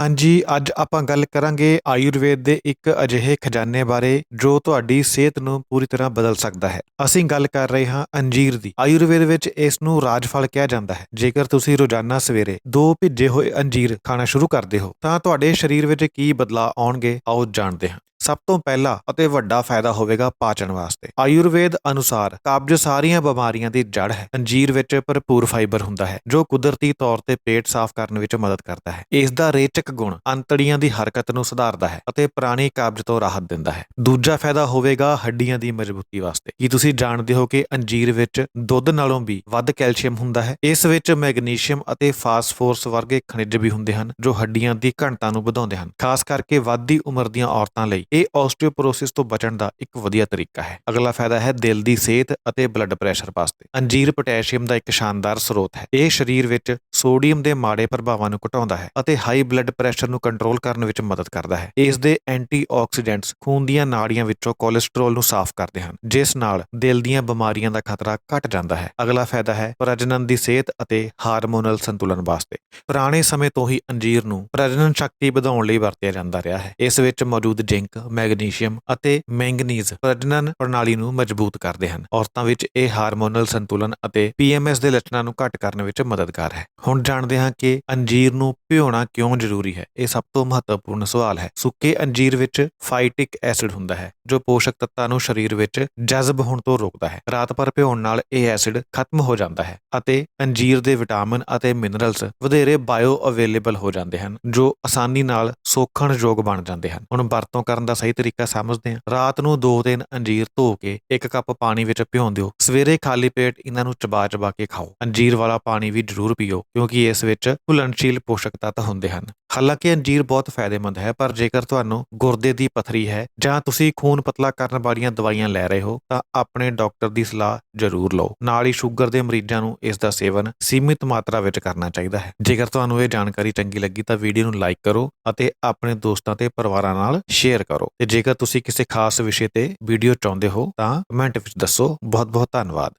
ਹਾਂਜੀ, ਅੱਜ ਆਪਾਂ ਗੱਲ ਕਰਾਂਗੇ ਆਯੁਰਵੇਦ ਦੇ ਇੱਕ ਅਜਿਹੇ ਖਜ਼ਾਨੇ ਬਾਰੇ, ਜੋ ਤੁਹਾਡੀ ਸਿਹਤ ਨੂੰ ਪੂਰੀ ਤਰ੍ਹਾਂ ਬਦਲ ਸਕਦਾ ਹੈ। ਅਸੀਂ ਗੱਲ ਕਰ ਰਹੇ ਹਾਂ ਅੰਜੀਰ ਦੀ। ਆਯੁਰਵੇਦ ਵਿੱਚ ਇਸ ਨੂੰ ਰਾਜਫਲ ਕਿਹਾ ਜਾਂਦਾ ਹੈ। ਜੇਕਰ ਤੁਸੀਂ ਰੋਜ਼ਾਨਾ ਸਵੇਰੇ ਦੋ ਭਿੱਜੇ ਹੋਏ ਅੰਜੀਰ ਖਾਣਾ ਸ਼ੁਰੂ ਕਰਦੇ ਹੋ, ਤਾਂ ਤੁਹਾਡੇ ਸਰੀਰ ਵਿੱਚ ਕੀ ਬਦਲਾਅ ਆਉਣਗੇ, ਆਓ ਜਾਣਦੇ ਹਾਂ। ਸਭ ਤੋਂ ਪਹਿਲਾ ਅਤੇ ਵੱਡਾ ਫਾਇਦਾ ਹੋਵੇਗਾ ਪਾਚਨ ਵਾਸਤੇ। ਆਯੁਰਵੇਦ ਅਨੁਸਾਰ ਕਬਜ਼ ਸਾਰੀਆਂ ਬਿਮਾਰੀਆਂ ਦੀ ਜੜ ਹੈ। ਅੰਜੀਰ ਵਿੱਚ ਭਰਪੂਰ ਫਾਈਬਰ ਹੁੰਦਾ ਹੈ, ਜੋ ਕੁਦਰਤੀ ਤੌਰ ਤੇ ਪੇਟ ਸਾਫ਼ ਕਰਨ ਵਿੱਚ ਮਦਦ ਕਰਦਾ ਹੈ। ਇਸ ਦਾ ਰੇਚਕ ਗੁਣ ਅੰਤੜੀਆਂ ਦੀ ਹਰਕਤ ਨੂੰ ਸੁਧਾਰਦਾ ਹੈ ਅਤੇ ਪੁਰਾਣੀ ਕਬਜ਼ ਤੋਂ ਰਾਹਤ ਦਿੰਦਾ ਹੈ। ਦੂਜਾ ਫਾਇਦਾ ਹੋਵੇਗਾ ਹੱਡੀਆਂ ਦੀ ਮਜ਼ਬੂਤੀ ਵਾਸਤੇ। ਕੀ ਤੁਸੀਂ ਜਾਣਦੇ ਹੋ ਕਿ ਅੰਜੀਰ ਵਿੱਚ ਦੁੱਧ ਨਾਲੋਂ ਵੀ ਵੱਧ ਕੈਲਸ਼ੀਅਮ ਹੁੰਦਾ ਹੈ? ਇਸ ਵਿੱਚ ਮੈਗਨੀਸ਼ੀਅਮ ਅਤੇ ਫਾਸਫੋਰਸ ਵਰਗੇ ਖਣਿਜ ਵੀ ਹੁੰਦੇ ਹਨ, ਜੋ ਹੱਡੀਆਂ ਦੀ ਘਣਤਾ ਨੂੰ ਵਧਾਉਂਦੇ ਹਨ। ਖਾਸ ਕਰਕੇ ਵੱਧਦੀ ਉਮਰ ਦੀਆਂ ਔਰਤਾਂ ਲਈ ਇਹ ਆਸਟੀਓਪੋਰੋਸਿਸ ਤੋਂ ਬਚਣ ਦਾ ਇੱਕ ਵਧੀਆ ਤਰੀਕਾ ਹੈ। ਅਗਲਾ ਫਾਇਦਾ ਹੈ ਦਿਲ ਦੀ ਸਿਹਤ ਅਤੇ ਬਲੱਡ ਪ੍ਰੈਸ਼ਰ ਵਾਸਤੇ। ਅੰਜੀਰ ਪੋਟਾਸ਼ੀਅਮ ਦਾ ਇੱਕ ਸ਼ਾਨਦਾਰ ਸਰੋਤ ਹੈ। ਇਹ ਸਰੀਰ ਵਿੱਚ ਸੋਡੀਅਮ ਦੇ ਮਾੜੇ ਪ੍ਰਭਾਵਾਂ ਨੂੰ ਘਟਾਉਂਦਾ ਹੈ ਅਤੇ ਹਾਈ ਬਲੱਡ ਪ੍ਰੈਸ਼ਰ ਨੂੰ ਕੰਟਰੋਲ ਕਰਨ ਵਿੱਚ ਮਦਦ ਕਰਦਾ ਹੈ। ਇਸ ਦੇ ਐਂਟੀਆਕਸੀਡੈਂਟਸ ਖੂਨ ਦੀਆਂ ਨਾੜੀਆਂ ਵਿੱਚੋਂ ਕੋਲੇਸਟ੍ਰੋਲ ਨੂੰ ਸਾਫ਼ ਕਰਦੇ ਹਨ, ਜਿਸ ਨਾਲ ਦਿਲ ਦੀਆਂ ਬਿਮਾਰੀਆਂ ਦਾ ਖਤਰਾ ਘਟ ਜਾਂਦਾ ਹੈ। ਅਗਲਾ ਫਾਇਦਾ ਹੈ ਪ੍ਰਜਨਨ ਦੀ ਸਿਹਤ ਅਤੇ ਹਾਰਮੋਨਲ ਸੰਤੁਲਨ ਵਾਸਤੇ। ਪੁਰਾਣੇ ਸਮੇਂ ਤੋਂ ਹੀ ਅੰਜੀਰ ਨੂੰ ਪ੍ਰਜਨਨ ਸ਼ਕਤੀ ਵਧਾਉਣ ਲਈ ਵਰਤਿਆ ਜਾਂਦਾ ਰਿਹਾ ਹੈ। ਇਸ ਵਿੱਚ ਮੌਜੂਦ ਜ਼ਿੰਕ, ਮੈਗਨੀਸ਼ੀਅਮ ਅਤੇ ਮੈਂਗਨੀਜ਼ ਪ੍ਰਜਨਨ ਪ੍ਰਣਾਲੀ ਨੂੰ ਮਜ਼ਬੂਤ ਕਰਦੇ ਹਨ। ਔਰਤਾਂ ਵਿੱਚ ਇਹ ਹਾਰਮੋਨਲ ਸੰਤੁਲਨ ਅਤੇ ਪੀਐਮਐਸ ਦੇ ਲੱਛਣਾਂ ਨੂੰ ਘੱਟ ਕਰਨ ਵਿੱਚ ਮਦਦਗਾਰ ਹੈ। ਹੁਣ ਜਾਣਦੇ ਹਾਂ ਕਿ ਅੰਜੀਰ ਨੂੰ ਭਿਉਣਾ ਕਿਉਂ ਜ਼ਰੂਰੀ ਹੈ। ਇਹ ਸਭ ਤੋਂ ਮਹੱਤਵਪੂਰਨ ਸਵਾਲ ਹੈ। ਸੁੱਕੇ ਅੰਜੀਰ ਵਿੱਚ ਫਾਈਟਿਕ ਐਸਿਡ ਹੁੰਦਾ ਹੈ, ਜੋ ਪੋਸ਼ਕ ਤੱਤਾਂ ਨੂੰ ਸਰੀਰ ਵਿੱਚ ਜਜ਼ਬ ਹੋਣ ਤੋਂ ਰੋਕਦਾ ਹੈ। ਰਾਤ ਭਰ ਭਿਉਣ ਨਾਲ ਇਹ ਐਸਿਡ ਖਤਮ ਹੋ ਜਾਂਦਾ ਹੈ ਅਤੇ ਅੰਜੀਰ ਦੇ ਵਿਟਾਮਿਨ ਅਤੇ ਮਿਨਰਲਸ ਵਧੇਰੇ ਬਾਇਓ ਅਵੇਲੇਬਲ ਹੋ ਜਾਂਦੇ ਹਨ, ਜੋ ਆਸਾਨੀ ਨਾਲ ਸੋਖਣਯੋਗ ਬਣ ਜਾਂਦੇ ਹਨ। ਹੁਣ ਵਰਤੋਂ ਕਰਨ ਦਾ ਸਹੀ ਤਰੀਕਾ ਸਮਝਦੇ ਹਾਂ। ਰਾਤ ਨੂੰ 2-3 ਅੰਜੀਰ ਧੋ ਕੇ ਇੱਕ ਕੱਪ ਪਾਣੀ ਵਿੱਚ ਭਿਉਂ ਦਿਓ। ਸਵੇਰੇ ਖਾਲੀ ਪੇਟ ਇਹਨਾਂ ਨੂੰ ਚਬਾ-ਚਬਾ ਕੇ ਖਾਓ। ਅੰਜੀਰ ਵਾਲਾ ਪਾਣੀ ਵੀ ਜ਼ਰੂਰ ਪੀਓ, ਕਿਉਂਕਿ ਇਸ ਵਿੱਚ ਘੁਲਣਸ਼ੀਲ ਪੋਸ਼ਕ ਤੱਤ ਹੁੰਦੇ ਹਨ। ਹਾਲਾਂਕਿ ਅੰਜੀਰ ਬਹੁਤ ਫਾਇਦੇਮੰਦ ਹੈ, ਪਰ ਜੇਕਰ ਤੁਹਾਨੂੰ ਗੁਰਦੇ ਦੀ ਪਥਰੀ ਹੈ ਜਾਂ ਤੁਸੀਂ ਖੂਨ ਪਤਲਾ ਕਰਨ ਵਾਲੀਆਂ ਦਵਾਈਆਂ ਲੈ ਰਹੇ ਹੋ, ਤਾਂ ਆਪਣੇ ਡਾਕਟਰ ਦੀ ਸਲਾਹ ਜ਼ਰੂਰ ਲਓ। ਨਾਲ ਹੀ ਸ਼ੂਗਰ ਦੇ ਮਰੀਜ਼ਾਂ ਨੂੰ ਇਸ ਦਾ ਸੇਵਨ ਸੀਮਿਤ ਮਾਤਰਾ ਵਿੱਚ ਕਰਨਾ ਚਾਹੀਦਾ ਹੈ। ਜੇਕਰ ਤੁਹਾਨੂੰ ਇਹ ਜਾਣਕਾਰੀ ਚੰਗੀ ਲੱਗੀ ਤਾਂ ਵੀਡੀਓ ਨੂੰ ਲਾਈਕ ਕਰੋ ਅਤੇ ਆਪਣੇ ਦੋਸਤਾਂ ਤੇ ਪਰਿਵਾਰਾਂ ਨਾਲ ਸ਼ੇਅਰ ਕਰੋ। ਤੇ ਜੇਕਰ ਤੁਸੀਂ ਕਿਸੇ ਖਾਸ ਵਿਸ਼ੇ ਤੇ ਵੀਡੀਓ ਚਾਹੁੰਦੇ ਹੋ ਤਾਂ ਕਮੈਂਟ ਵਿੱਚ ਦੱਸੋ। ਬਹੁਤ ਬਹੁਤ ਧੰਨਵਾਦ।